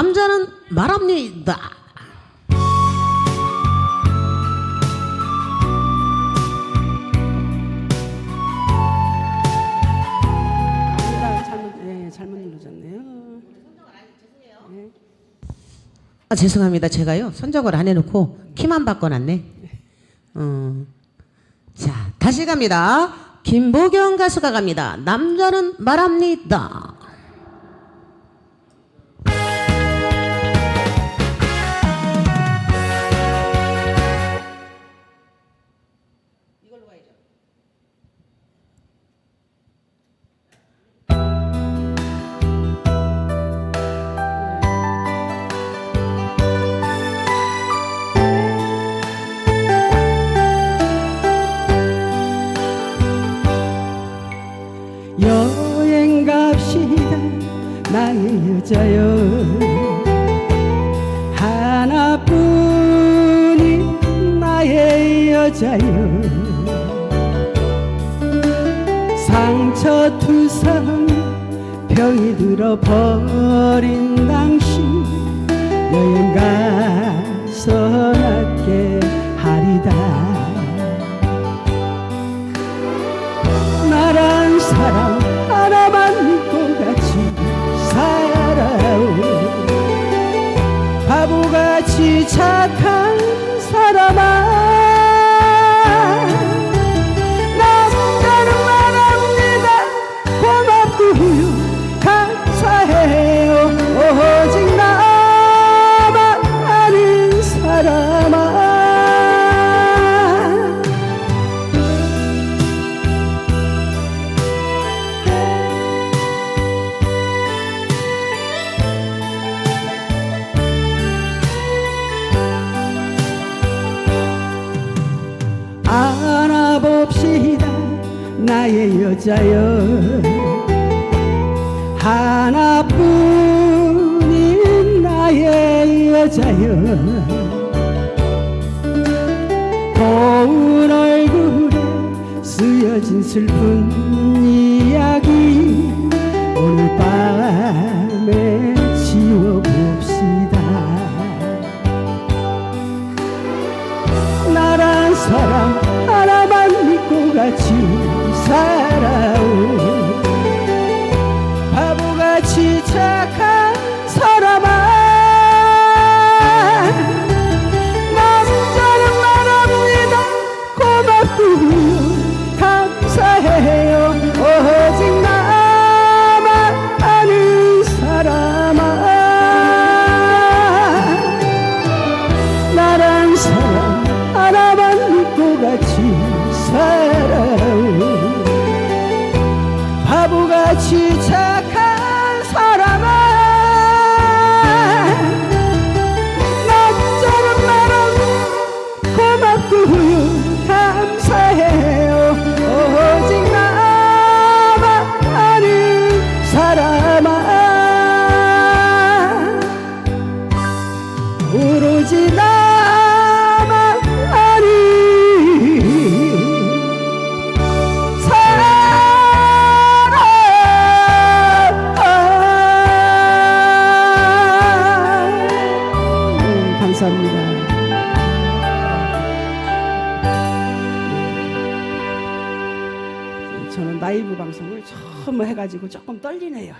남자는 말합니다. 아, 죄송합니다. 제가요 선정을 안 해놓고 키만 바꿔놨네. 어. 자 다시 갑니다. 김보경 가수가 갑니다. 남자는 말합니다. 나의 여자여. 하나뿐인 나의 여자여. 상처 투성 병이 들어 버린 당신 여행 가 바보 나의 여자여. 하나뿐인 나의 여자여. 고운 얼굴에 쓰여진 슬픈 이야기 오늘 밤에 지워봅시다. 나란 사람 하나만 믿고 같이 terra 저는 라이브 방송을 처음 해가지고 조금 떨리네요.